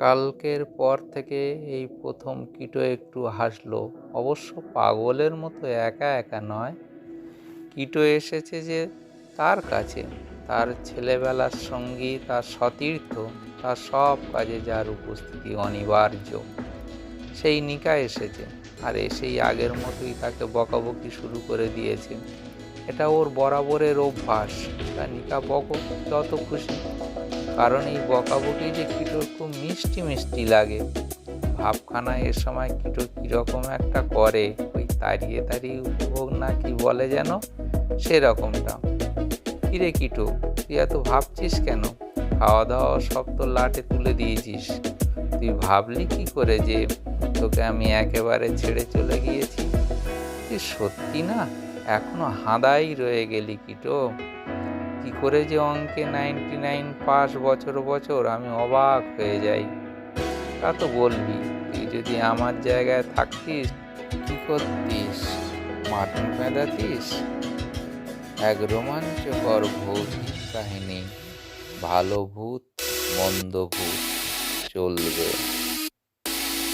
কালকের পর থেকে এই প্রথম কিটো একটু হাসলো। অবশ্য পাগলের মতো একা একা নয়। কিটো এসেছে যে তার কাছে। তার ছেলেবেলার সঙ্গী, তার সতীর্থ, তার সব কাজে যার উপস্থিতি অনিবার্য। সেই নিকা এসেছে আর এসেই আগের মতোই তাকে বকাবকি শুরু করে দিয়েছে। এটা ওর বরাবরের অভ্যাস। তা নিকা বকো, যত খুশি। কারণ এই বকাবকি যে কিটোর খুব মিষ্টি মিষ্টি লাগে। ভাবখানা এ সময় কিটো কীরকম একটা করে? ওই তাড়িয়ে তাড়িয়ে উপভোগ না কি বলে যেন? সেরকমটা। কিরে কিটো, তুই এত ভাবছিস কেন? খাওয়া দাওয়া সব তো লাটে তুলে দিয়েছিস। তুই ভাবলি কি করে যে তোকে আমি একেবারে ছেড়ে চলে গিয়েছি? তুই সত্যি না? এখনও হাদাই রয়ে গেলি কিটো। কি করে যে অঙ্কে নাইনটি নাইন পাস বছর বছর আমি অবাক হয়ে যাই। তা তো বলবি তুই যদি আমার জায়গায় থাকতিস, কি করতিস? মাটন পেঁদাতিস এক রোমাঞ্চকর ভৌতিক কাহিনী, ভালো ভূত, মন্দ ভূত, চলবে।